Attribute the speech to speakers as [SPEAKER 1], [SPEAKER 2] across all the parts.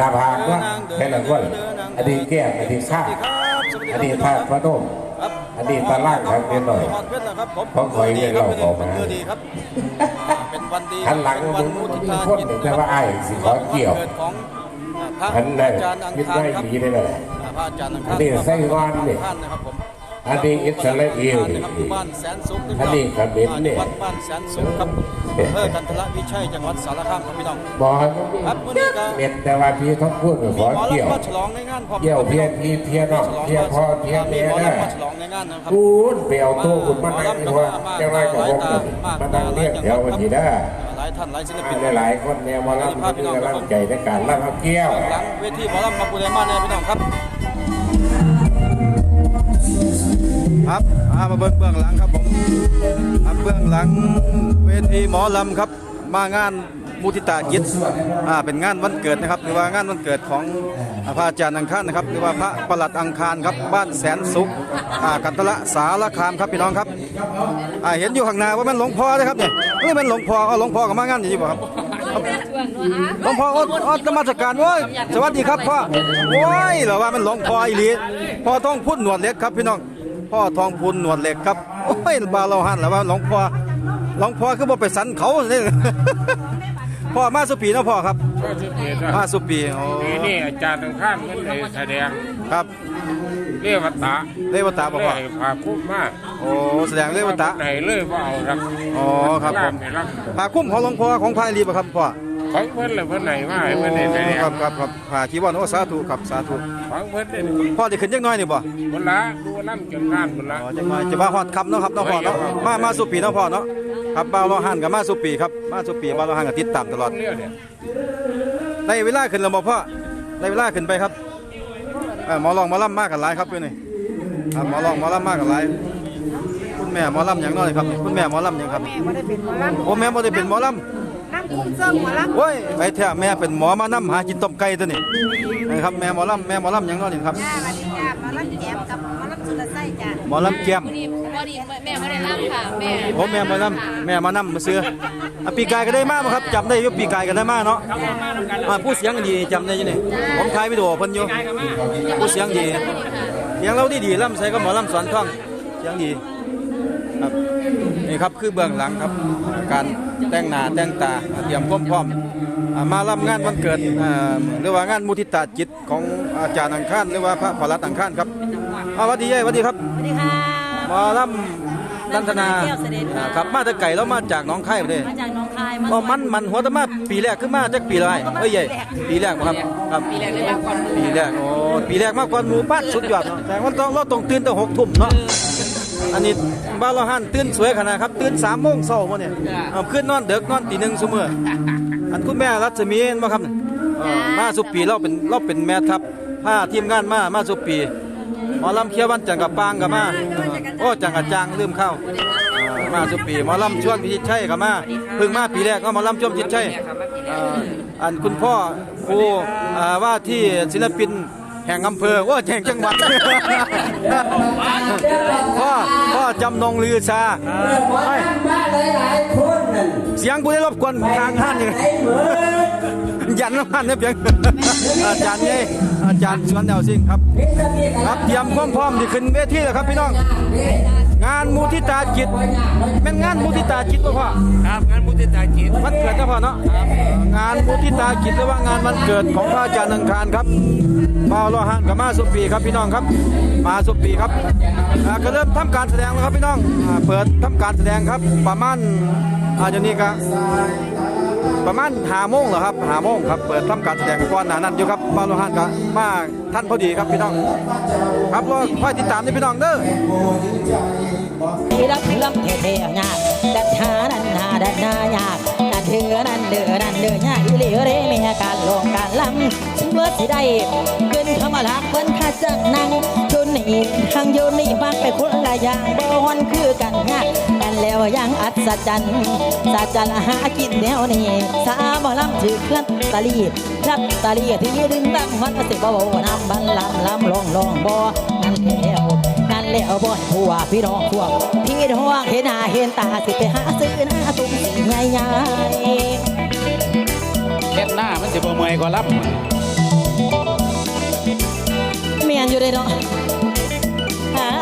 [SPEAKER 1] ดาบางว่าแค่ละคนอดีตแก้มอดีตข้าอดีตพาดพระโนมอดีตตาล่างครับเรียนหน่อย
[SPEAKER 2] เพรนะคร
[SPEAKER 1] เราะคอยเรียกเราออกมา
[SPEAKER 2] เป็นดีครับเป็นวันดี
[SPEAKER 1] หันหลัง
[SPEAKER 2] เป็นวันมุทิตา
[SPEAKER 1] มึงพูดแต่ว่าไอ้สิขอเกี่ยว
[SPEAKER 2] กิดของพระ
[SPEAKER 1] หันได้
[SPEAKER 2] อาจารย์อัง
[SPEAKER 1] คิดได้ดีได้เลย
[SPEAKER 2] อาจารย์อังคาร
[SPEAKER 1] อันนี้ไส้วานนี่
[SPEAKER 2] ท่านนะครับผม
[SPEAKER 1] อันนี้อิสราเอล
[SPEAKER 2] นะครับอยู่บ้านนสุข
[SPEAKER 1] อันนี้เนี่
[SPEAKER 2] วั ดบ้านแสนสุขครับอำเภอกันทละวิชัยจังหวัดสารคามครับพี่น้อง
[SPEAKER 1] บอก
[SPEAKER 2] ครับมื้อนี้ก็
[SPEAKER 1] เม็ดแต่ว่าพี่ต้องพูดขอ
[SPEAKER 2] หมอ
[SPEAKER 1] เกี่ยว
[SPEAKER 2] ลำมาฉลองในงานพร้อม
[SPEAKER 1] เกี่ยวเพียพี่เพียน้องเพียพ่อเพีย
[SPEAKER 2] มี
[SPEAKER 1] เมีย
[SPEAKER 2] หมอ
[SPEAKER 1] ได้
[SPEAKER 2] ลำมาฉลองในงานนะครับ
[SPEAKER 1] พูดเปลี่ยวตู้คุณมานั่งดีกว่าเจ้าไรกับผมมานั่งเรียกเดี๋ยววันนี้ได้
[SPEAKER 2] หลายท่านหลายศิลปิน
[SPEAKER 1] หลายๆคนเนี่ยมารับมีกำลังใจในการรับเกี่ยว
[SPEAKER 2] หลังเวทีหมอลำมาปูไดมาเนี่ยพี่น้องครับครับอ่ามาเบื้องเบื้องหลังครับผม ครับเบื้องหลังเวทีหมอลำครับ มางานมุทิตากิจอ่าเป็นงานวันเกิดนะครับหรือว่างานวันเกิดของพระอาจารย์อังคารนะครับ หรือว่าพระประหลัดอังคารครับบ้านแสนสุขอ่ากันตละสารคามครับพี่น้องครับอ่าเห็นอยู่ข้างหน้าว่ามันหลวงพ่อนะครับเนี่ยเฮ้ยมันหลวงพ่อเอาหลวงพ่อกับมางานอยู่บ่ครับหลวงพ่ออดอดนมัสการโว้ยสวัสดีครับพ่อโอ้ยเหรอว่ามันหลวงพ่ออีหลีพ่อทองพุ่นหนวดเล็กครับพี่น้อง พ่อทองพุ่นหนวดเล็กครับโอ้ยบาเราหันแล้วว่าหลวงพ่อหลวงพ่อคือบ่ไปสันเขาเนี่ยพ่อมาสุปีเนาะพ่อครับ
[SPEAKER 3] ก็สิบเอ็ด
[SPEAKER 2] มา
[SPEAKER 3] อะ
[SPEAKER 2] สุปีโอ้
[SPEAKER 3] ปีนี้อาจารย์ทางข้างมันได้แสดง
[SPEAKER 2] ครับ
[SPEAKER 3] เรวตะ
[SPEAKER 2] เลวตาบ่พ่อ
[SPEAKER 3] เลยพาคุ้มมาก
[SPEAKER 2] โอ้แสดงเลวตา
[SPEAKER 3] ไหนเลยว่าเอารัก
[SPEAKER 2] อ๋อครับผม
[SPEAKER 3] ไหนรัก
[SPEAKER 2] พาคุ้มของหลวงพ่อของพระอีหลีบ่ครับพ่อ
[SPEAKER 3] ของเพิ่นเลยเพิ่นไหนว่าให้เพิ่นได้แสดง
[SPEAKER 2] ครับครับครับพาคีวอนโอ้สาธุครับสาธุ
[SPEAKER 3] ของเพิ่นได้
[SPEAKER 2] พ่อได้ขึ้นจักหน้อยนี่บ่
[SPEAKER 3] บนละดูล่ำจนงานบนละ
[SPEAKER 2] อ๋อจะมาจะมาฮอดคำเนาะครับเนาะพ่อเนาะมามาสุปีเนาะพ่อเนาะครับบ่าวเราหันกับมาสุปีครับมาสุปีบ่าวเราหันกับติดตามตลอด
[SPEAKER 3] เรียกเนี่ย
[SPEAKER 2] ได้เวลาขึ้นแล้วบ่พ่อได้เวลาขึ้นไปครับเอ่อหมอลองหมอลำมากกันหลายครับพี่นี่ครับหมอลองหมอลำมากกันหลายคุณแม่หมอลำอย่างน้อยครับ คุณแม่หมอลำอย่างครับ
[SPEAKER 4] แม่บ่ได้เป็นหมอล
[SPEAKER 2] โอ้แม่บ่ได้เป็นหมอลำ โอ้ยไอ้แท้แม่เป็นหมอมานำหากินต้มไก่ตัวนี้นะครับแม่หมอลำแม่หมอลำอย่างน้อยนี่ครับำ
[SPEAKER 4] ย่ามาดิย่าหมอลำแจมกับหมอลำสุรไส้จ้ะ
[SPEAKER 2] หมอลำแก้ม
[SPEAKER 5] พอดีพอดีแม่ไม่ได้รับค่ะแม่
[SPEAKER 2] ผมแม่หมอลำแม่มานำมาซื้ออะปีกายก็ได้มาบ่ครับจำได้อยู่ปีกายก็ได้มาเนาะอ่าผู้เสียงดีจำได้อยู่นี่ผมถ่ายวิดีโอเพิ่นอยู่ผู้เสียงดีเสียงเราดีดีๆล่ำใส่ก็หมอลำสอนท่องเสียงดีครับ นี่ครับคือเบื้องหลังครับการแต่งหน้าแต่งตาเตรียมความพร้อมอ่ามารับงานวันเกิดอ่าหรือว่างานมุทิตาจิตของอาจารย์อังคารหรือว่าพระพลัดอังคารครับอ่าสวัสดียายสวัสดีครับ
[SPEAKER 4] สวัสดีค่ะ
[SPEAKER 2] หมอลำนันทนา
[SPEAKER 4] เที่ยวเสด็จค่ะ
[SPEAKER 2] ครับมาแต่ไก่แล้วมาจากหน้องคายประเทศ
[SPEAKER 4] มาจากหน้องคายมา
[SPEAKER 2] อ๋อมันมันหัวแตะมาปีแรกขึ้นมาจากปีอะไรเอ้ยใหญ่ปีแรกบ่ครับครับ
[SPEAKER 5] ปีแรกได้มาก่อน
[SPEAKER 2] ปีแรกโอ้ปีแรกมากกว่าหมู่บ้านสุดยอดเนาะแต่ว่าต้องเราต้องตื่นแต่หกทุ่มเนาะ อันนี้บ้านเราหันตื่นสวยขนาดครับตื่นสามโมงเช้ามื้อเนี่ยเอาขึ้นนอนเด็กนอนตีหนึ่งซุมื้ออันคุณแม่รัศมีเห็นบ่ครับเออมาสุปีเราเป็นเราเป็นแม่ทัพพาทีมงานมามาสุปีหมอลำเคียววันจังกับปางกับมาโอ้จังกับจางลืมเข้ามาสุปีหมอลำชวนพิชิตชัยก็มาเพิ่งมาปีแรกก็หมอลำชวนพิชิตชัยอ่าอันคุณพ่อครูอ่าว่าที่ศิลปินแห่งอำเภอว่าแห่งจังหวัดพ่อพ่อจำนงลือชาเฮ้ยเสียงกูได้รบกวนทางห้านยัง ยันน้ำห้านเนี่ยเพียงอาจารย์ไงอาจารย์สวนแนวสิ่งครับครับเตรียมความพร้อมที่ขึ้นเวทีแล้วครับพี่น้อง งานมูทิตาจิตเป็นงานมูทิตาจิตป่ะพ่อ
[SPEAKER 3] ครับงานมุทิตาจิต
[SPEAKER 2] วันเกิดนะพ่อเนาะงานมูทิตาจิตหรือว่างานวันเกิดของพระอาจารย์อังคารครับมาโลหันกับมาสุปีครับพี่น้องครับ มาสุปีครับอ่าก็เริ่มทำการแสดงแล้วครับพี่น้องอ่าเปิดทำการแสดงครับประมาณอาจจะนี่ก็ ประมาณหาโมงเหรอครับหาโมงครับเปิดทำการแสดงก่อนหนานั้นอยู่ครับมาโลหันกับมาท่านพอดีครับพี่น้อง ครับรอคอยติดตามนี่พี่น้องเด้อ
[SPEAKER 6] ที่รักลำเท่ๆยากดัดหาดันหาดันหายากดันเถื่อดันเดือดันเดือยากอีเหลียเรมีการลงการลำฉันเมื่อสิได้เกินคำว่าลักเพิ่นค่าจ้างนั่ง จนนี่ทางโยนี่บ้างไปคนละอย่างบ่ฮอนคือกันยากกันแล้วยังอัศจรรย์สัจจรหากินแนวนี้สาบ่ลำถือเคลื่อนตะลีครัตตะลีที่ดึงดังมันก็สิบ่บ่น้ำบันลำลำลองลองบ่นั่นแล้วนั่นแล้วบ่ให้ผัวพี่น้องพวกพี่น้องเห็นหน้าเห็นตาสิไปหาซื้อหน้าตุ้งสิใหญ่
[SPEAKER 7] เฮ็ดหน้ามันสิบ่เมื่อยกว่าลำ
[SPEAKER 6] ยนอยู่เลยเนาะ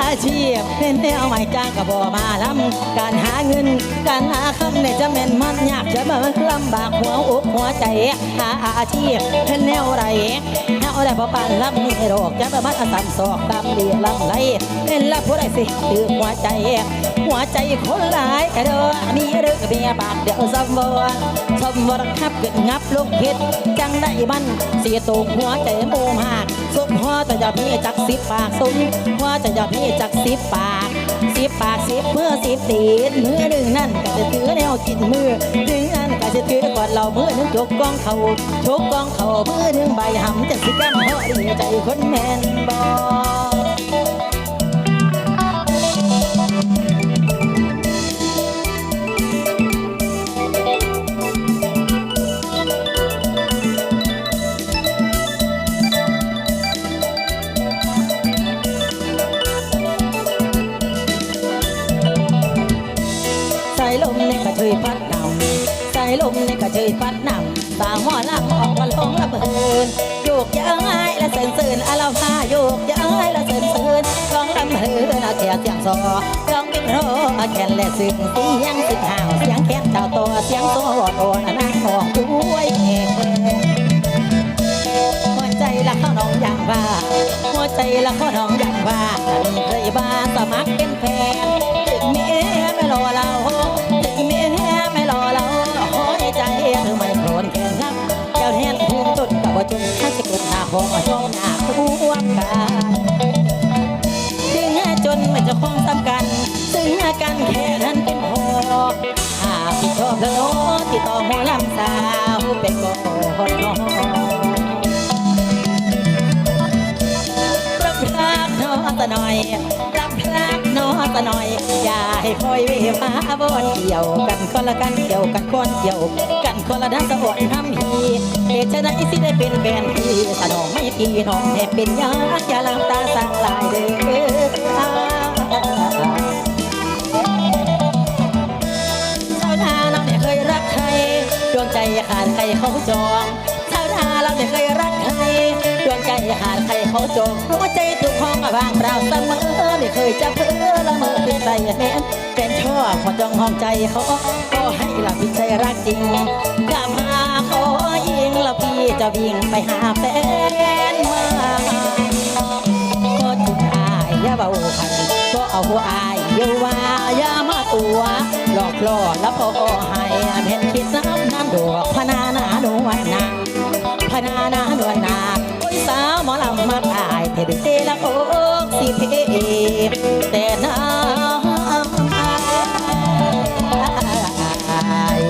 [SPEAKER 6] าอาชีพเป็นแนวใหม่จ้างกับบอมาลำการหาเงิน การหาคำเนี่ยจะแม่นมันยากจะมาลำบากหัวอกหัวใจหาอาชีพเป็นแนวไรแนวไรพอปานลำนี่โรคจะมาบัดอสัมศอกดำเดียลำไรเป็นละผู้ใดสิถือหัวใจ หัวใจคนหลายกระโดดมีเรื่องเมียบาดเดียวสมบูรณ์สมบูรณ์ครับเกิดงับลูกเห็ดจังได้มันเสียตกหัวใจโมมาก สุกหัวแต่จะพี่จักสิบปากสุขหัวจะจะพี่จักสิบปาก สิบปากสิบเมื่อสิบตีนมือหนึ่งนั่นก็จะถือแนวกินมือถึงนั่นก็จะถือกอดเรามือหนึ่งจกกองเขาจกกองเขามือหนึ่งใบหำจะสิแก้มเหาะดีใจคนแมนบอ ยพัดนำสายลมในกระเทยพัดนำสาวหัวลำออกมาลงระเบิดโยกย้ายและเสินเสินอาลาพาโยกย้ายและเสินเสินร้องลำเฮินเอาแก่เสียงซอร้องเป็นโรแคนและสึงเสียงสึกห่าวเสียงแค้นเจ้าตัวเสียงโซวโอนนางมองด้วยหัวใจละเข้าน้องอย่างว่าหัวใจละเข้าน้องอย่างว่าเคยบ้าสมัครเป็นแฟนถึงแม้ไม่รอเรา มิจนกับว่าจนข้าจะกลุ่มหน้าของช่องหน้าคู่วกันถึงจนไม่จะคล้องซ้ำกัน ซึ่งกันแค่นั้นเป็นพอหากที่ชอบแล้วเนาะที่ต่อหมอลำสาวเป็นก่อนน้องรักพลากน้อตะหน่อย รักพลากน้อตะหน่อย อย่าให้คอยเวพาบอนเกี่ยวกันคนละกันเกี่ยวกันคนเกี่ยว กันคนละด้านสะอดทำพีเหตุฉะนั้สิได้เป็นแฟนพี่สนองไม่พี่น้องแม่เป็นยากอย่าลำตาสั่งลายเด้อชานาเราเนี่ยเคยรักใครดวงใจขาดใครเขาจองชาวนาเราเนี่ยเคยรักใคร ดวงใจขาดใครเขาจองหัวใจทุกห้องบางเปล่าเสมอไม่เคยจะเพ้อละเมอเป็นใจแม่นเป็นชอบพอจองห้องใจเขาก็ให้ละพิใจรักจริงกลับมาขอยิงล้วพี่จะวิ่งไปหาแฟนมาก็จุดอายอย่าเบาพันก็เอาหัวอายเยาว่าอย่ามาตัวหลอกล่อแล้วพอให้เห็นคิดน้ำน้ำดอกพนาหนาดวนนาพนานาดวนนา มอลำมาตายเทเดเซละโอกสิเพแต่น้ำอาย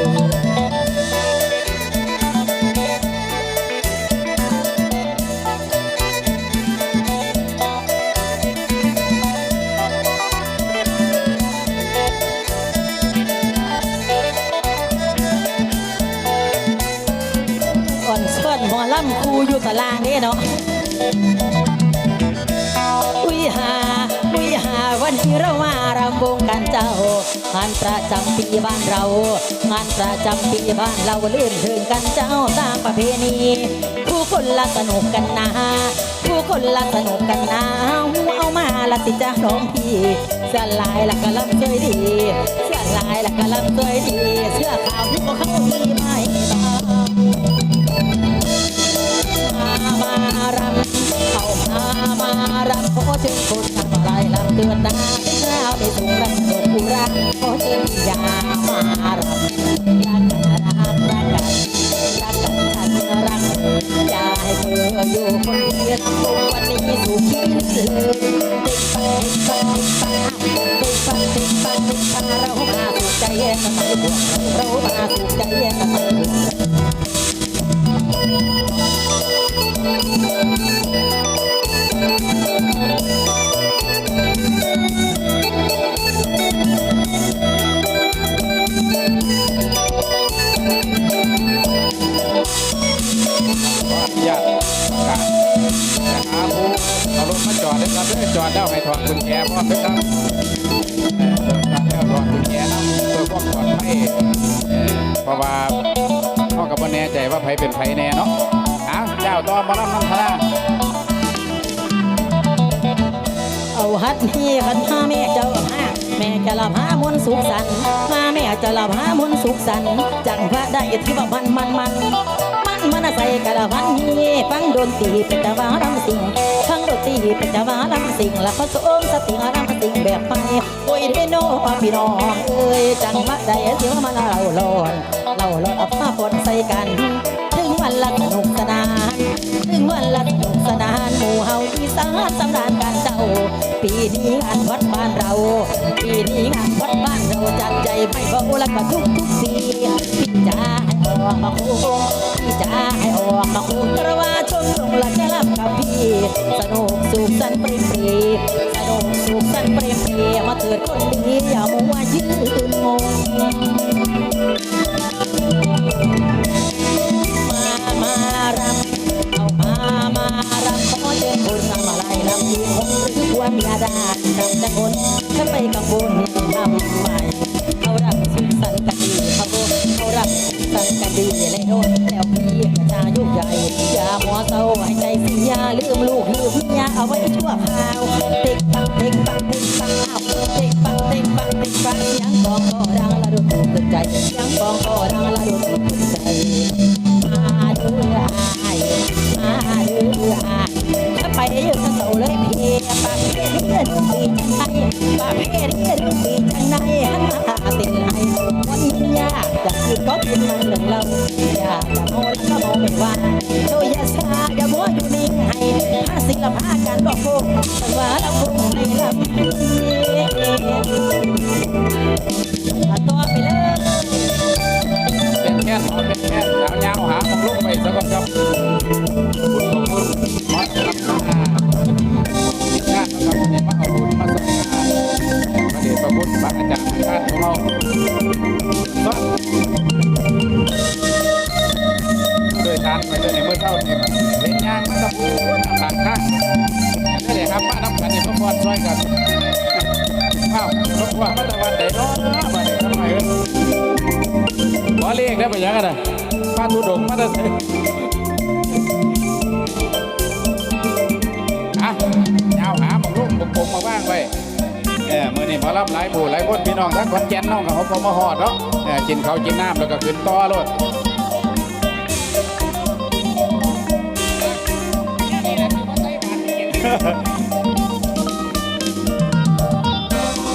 [SPEAKER 6] อ่อนส่วนหมอลำคูอยู่ตารางนี่เนาะ งานประจำปีบ้านเรา งานประจำปีบ้านเราลื่นถึงกันเจ้าตามประเพณี ผู้คนละสนุกกันนะ ผู้คนละสนุกกันนะเอามาละสิจ้าน้องพี่เสื้อลายละกะลำสวยดีเสื้อลายละกะลำสวยดีเสื้อขาวที่พวกเขามีไม่บ้างมามารำเข้ามามารำขอเชิญคนทำอะไรลำเตือนนาเป็นเจ้าได้สูงรักสุกุระขอเชิญอย่ามารำรักกันรักรักกันรักกันฉันรักอย่าให้เธออยู่คนเดียววันนี้สุขีเลยติดปังติดปังติดปังติดปังติดปังเรามาสุขใจเย็นทำไมพวกเรามาสุขใจเย็นทำไม
[SPEAKER 3] อจอดกุญแจพร้อมด้วยครับเออจอดแล้วถอดกุญแจนะเพื่อความปลอดภัยเพราะว่าพ่อกับว่าแน่ใจว่าไผเป็นไผแน่เนาะอ้าวเจ้าต่อมาลำน้ำพนา
[SPEAKER 6] เอาฮัดนี่ขันพาแม่เจ้าพาแม่จะละพามนสุขสันต์พาแม่จะละพามนสุขสันต์จังพระได้ที่ว่ามันมันมัน มนมันใส่กระพันนี่ฟังดนตรีเป็นตะวารำสิงฟังดนตรีเป็นตะวารำสิงแล้วก็สมสติรำสิงแบบไปโอ้ยเดโนพี่น้องเอ้ยจังมาได้เสียวมาเล่าลอนเล่าลอนเอาผ้าฝนใส่กัน ถึงวันละสนุกสนาน ถึงวันละสนุกสนานหมู่เฮาอีสานสำราญการเจ้า ปีนี้งานวัดบ้านเรา ปีนี้งานวัดบ้านเราจัดใจไม่เบาและก็ทุกทุกปีจ๋า ออกมาคู่พี่จ๋าให้ออกมาคู่กระว่าชมลงละจะรับกับพี่สนุกสุขสันต์ปรีปรีสนุกสุขสันต์ปรีปรีมาเกิดคนดีอย่ามัวยืนงงมามารำเอามามารำขอเชิญคุณทำอะไรรำที่คงหรือความยาด กั อมื่อนี้พอรับ
[SPEAKER 3] หลายผู้หลายคนพี่น้องทั้งคนแก่นน้องกับเขาพอมาหอดเนาะเออกินเขาจินน้ำแล้วก็ขึ้นต่อรถ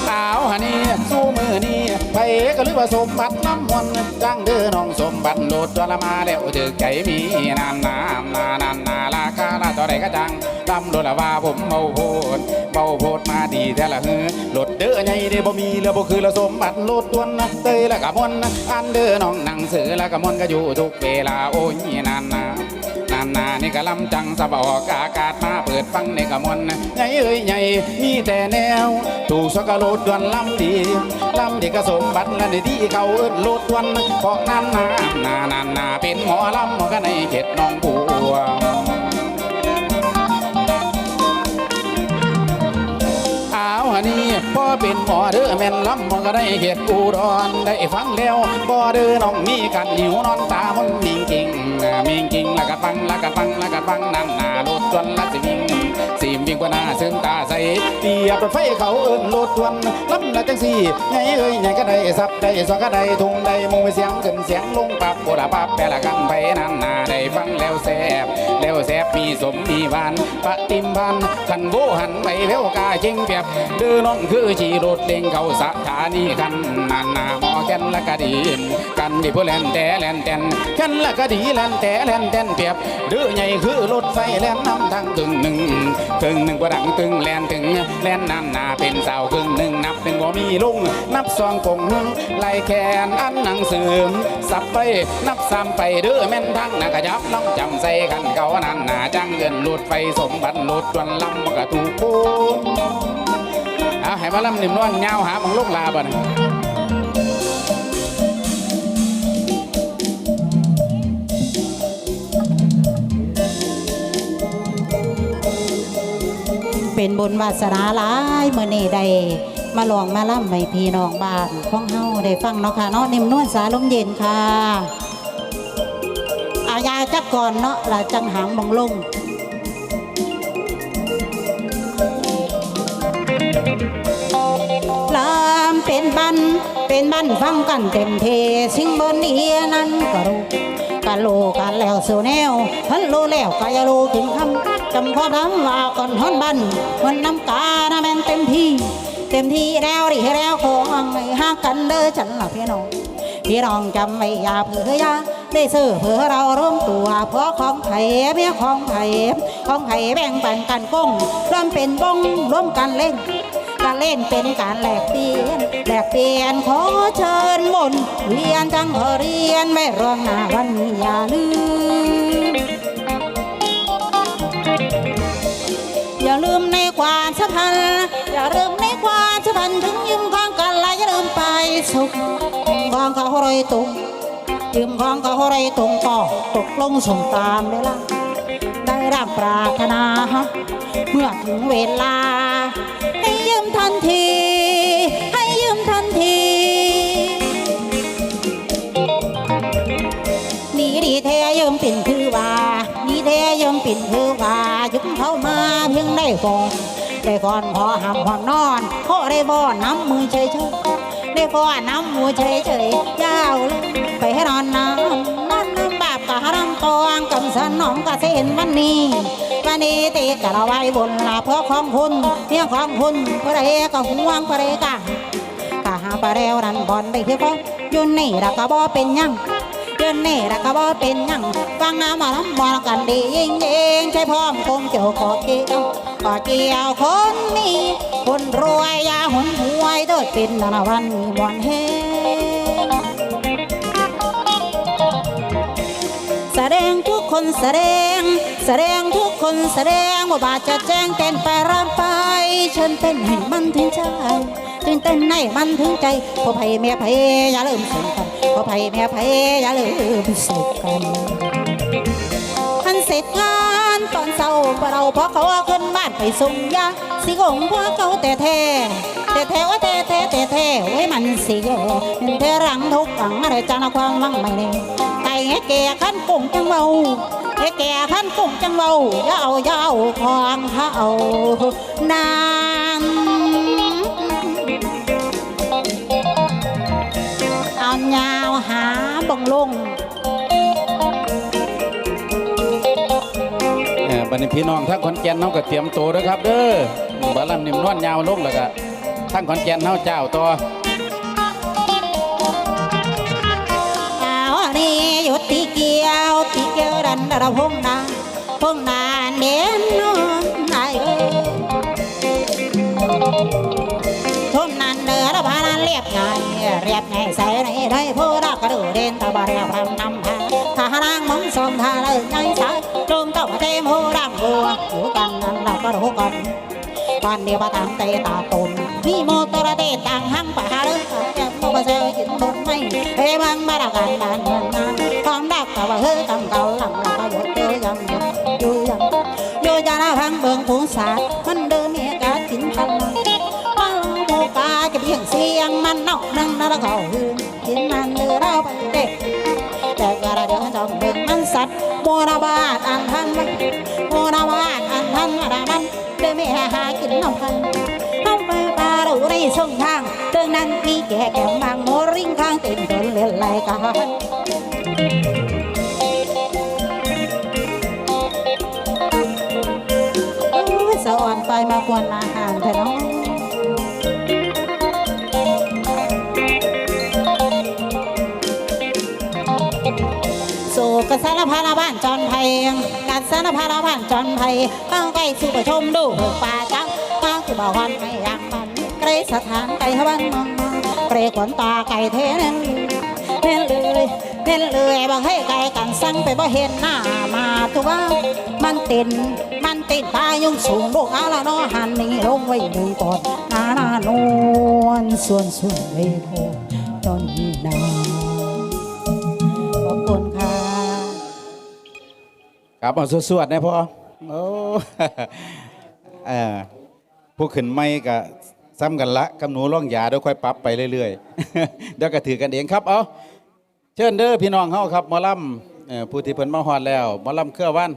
[SPEAKER 3] เอาฮันนี่สู้มือนี่ไปก็ลือว่าสมบัติน้ำ มนต์จังเด้อน้องสมบัติโลดตัวละมาแล้วเจอไก่มีนานนานนานานาลาคาลาตัวใดก็จังลำโดละว่าผมเมาโพดเมาโพดมาดีแท้ละเฮือโลดเด้อใหญ่เด้อบ่มีแล้วบ่คือละสมบัติโลดตัวนะเตยละกะมนนะอันเด้อน้องหนังสือละกะมนก็อยู่ทุกเวลาโอ้ยนานนาานนานี่กะลำจังสะบออกอากาศมาเปิดฟังในกะมอนใหญ่เอ้ยใหญ่มีแต่แนวถูกสกโลดดวนลำดีลำดีกะสมบัติและในที่เขาเอิ้นโลดดวนเพราะนั้นนานานานนาเป็นหมอลำก็ในเขตน้องบัวอ้าวฮันนี่พ่อเป็นหมอเด้อแม่นลำมันก็ได้เขตอุดรได้ฟังแล้วบ่เด้อน้องมีกันหิวนอนตามันมิงกิง มิงกิงละกะฟังละกะฟังละกะฟังนั่นนาโลดจวนละสิมิงสิมวิ่งกว่าหน้าซึ่งตาใสเปียบรถไฟเขาเอิ้นโลดจวนลำละจังสี่ไงเอ้ยไงก็ได้สับได้สอก็ได้ทุ่งได้มุงเสียงขึ้นเสียงลงปับโบราปับแปละกันไปนั่นนาได้ฟังแล้วแซ่บแล้วแซ่บมีสมมีหวานปะติมพันคันโบหันไปเววกาเจงเปียบเดือน้องคือจีรถเด้งเขาสถานีกันนานนามอแกนละกะดีกันดิผู้แลนแต่แลนแตนกันละกะดีแลนแต่แลนแตนเปียบเดือใหญ่คือรถไฟแล่นน้ำทางตึงหนึ่งตึงหนึ่งกว่าดังตึงแล่นถึงแล่นนานนาเป็นสาวครึ่งหนึ่งนับหนึ่งบ่มีลุงนับสองกงไล่แขนอันหนังสือสับไปนับสามไปเด้อแม่นทั้งนากยับลำจำใส่กันเก่านานนาจังเงินรถไฟสมบัติรถจวนลำมันกะถูกโคนเอาให้มาลำนิ่มนวลเงาวหาบังลูกลาบ่น
[SPEAKER 7] เป็นบุญวาสนาหลายเมื่อนใดมาลองมาล่ำให้พีน้องบ้านข้องเฮาได้ฟังเนาะค่ะเนาะนิ่มนวลสาลมเย็นค่ะ อาญาจักก่อนเนาะลาจังหางมองลงลามเป็นบันเป็นบันฟังกันเต็มเทสิ่งบนเอียนั้นก็รู้กันโลกันแล้วโซเแนวฮัลโลแล้วกายโลถึงคำ จำความทำว่าก่อนฮอนบันมันน้ำกานะแม่นเต็มที่ เต็มที่แล้วดิแล้วคงไม่ห่างกันเด้อฉันละพี่น้องพี่น้องจำไว้อย่าเผลอยาได้ซื้อเผื่อเราร่วมตัวเพราะของไผ่เมียของไผ่ของไผ่แบ่งปันกันก้งร่วมเป็นบ้งร่วมกันเล่นการเล่นเป็นการแลกเปลี่ยนแลกเปลี่ยนขอเชิญมนเรียนจังเรียนไม่รองหน้าวันนี้อย่าลืม พันอย่าลืมในความสัมพันธ์ถึงยืมของกันและอย่าลืมไปสุขของเขาไรตุงยืมของเขาไรตุงก็ตกลงส่งตามเวลาได้รับปรารถนา เมื่อถึงเวลา ให้ยืมทันที ให้ยืมทันทีนี่ดีแท้ยืมปิ่นคือว่า นคือว่ายึงเข้ามาเพียงได้ก่อนได้ก่อนพอหำความนอนขอได้บ่อน้ำมือเฉยเฉยได้ก่อนน้ำมือเฉยเฉยยาวเลยไปให้นอนน้ำนั่นน้ำบาปกะรำตองกำสนองกะเส้นวันนี้วันนี้ตีกะละไว้บนลาเพราะของคุณเพียงของคุณเพราะใดก็ห่วงเพราะใดกะกะหาปลารวรันบอลได้คือก็อยุ่นนี่รักกะบ่เป็นยัง อยุ่นนี่รักกะบ่เป็นหยังฟังน้ำมาลำมอนกันดียิงยิงใช้พร้อมคงเจียวขอเกี่ยวขอเกี่ยวคนนี้คนรวยอยาหนหวยโดดเป็นนาวันมีมอนเฮแสดงทุกคนแสดง แสดงทุกคนแสดงว่าบาจะแจ้งเต้นไปรำไปเชิญเต้นให้มันถึงใจตื่นเต้นในมันถึงใจพอไผ่แม่ไผ่อย่าลืมส่งกัน พอไผ่แม่ไผ่อย่าลืมส่งกันทันเสร็จงานตอนเช้าเราพอเขาขึ้นบ้านไปส่งยาสิกงพวกเขาแต่แท้แต่แท้ว่าแต่แท้แต่แท้ไว้มันสิแย่เธอรังทุกขังอะไรจานความวังไม่แน่ไก่แก่ขั้นกุ้งจังเบาแก่ขั้นกุ้งจังเบายาวยาวของเขานานาาบังลง
[SPEAKER 3] เออบัดนี้พี่น้องทั้งขอนแก่นเฮาก็เตรียมตัวเด้อครับ เด้อบาลำนิ่มนวลยาวลงแล้วก็ทั้งขอนแก่นเฮาเจ้าต่อ
[SPEAKER 7] เอานี่หยุดตีเกียวตีเกียวดันดาพงนาพงนา เรียบง่ายใส่ในได้ผู้รักกระดูเด่นตะบาเรียบรำนำพาถ้าหานางมองสมทาเลยใจสายจงเจ้ามาเทมหูรังบัวอยู่กันนั้นเราก็รู้กันวันเดียวมาทำเตตาตุนมีโมตระเตต่างหังป่าเลยแก้มโมมาเซลกินบนไม่เฮ้บังมาดักการบ้านเงินนาความดักกับว่าเฮ้กำเก่าหลังเราก็หยุดเยยังหยุดอยู่ยังอยู่ยาหน้าพังเบืองผู้สาดมันเดิน นนอกนั่งนั่งเขาหืนกินมันเดือเราไปเด็กแต่กระเดือจอมเบ่งมันสัตว์โมนาบาทอันทันโมนาบาทอันทันอะไรมันเดินไม่หากินน้ำพันน้ำไปปาเราในช่งทางเรื่อนั้นมีแก่แก่บางโมริงข้างเต็มต้นเลือนไหลกันโอ้ยสวรรค์ไปมากวนอาหารแต่น้อง สารพาราบ้านจอนไพการสารพาราบ้านจอนไพเข้าไปสู่ประชมดูป่าจังข้าคือบ่าวันไม่ยากมันเกรสถานไก่ฮบันมองเกรขนตาไก่เทนเน่นเลยเน่นเลยบางให้ไก่กันสั่งไปบ่เห็นหน้ามาตัวมันตินมันติดปลายุ่งสูงลูกเอาละนาะหันนี่ลงไว้ดูก่อนนานานวลส่วนส่วนเวโคตอนนี้นา ค
[SPEAKER 3] รับเอาสวดๆนะพ่อโอ้เออผู้ขึ้นไม่ก็ซ้ำกันละกับหนูร่องยาเดี๋ยวค่อยปรับไปเรื่อยๆเดี๋ยวก็ถือกันเองครับเอาเชิญเด้อพี่น้องเฮาครับมอลำเอ่อผู้ที่เพิ่นมาฮอดแล้วมอลำเครือวัน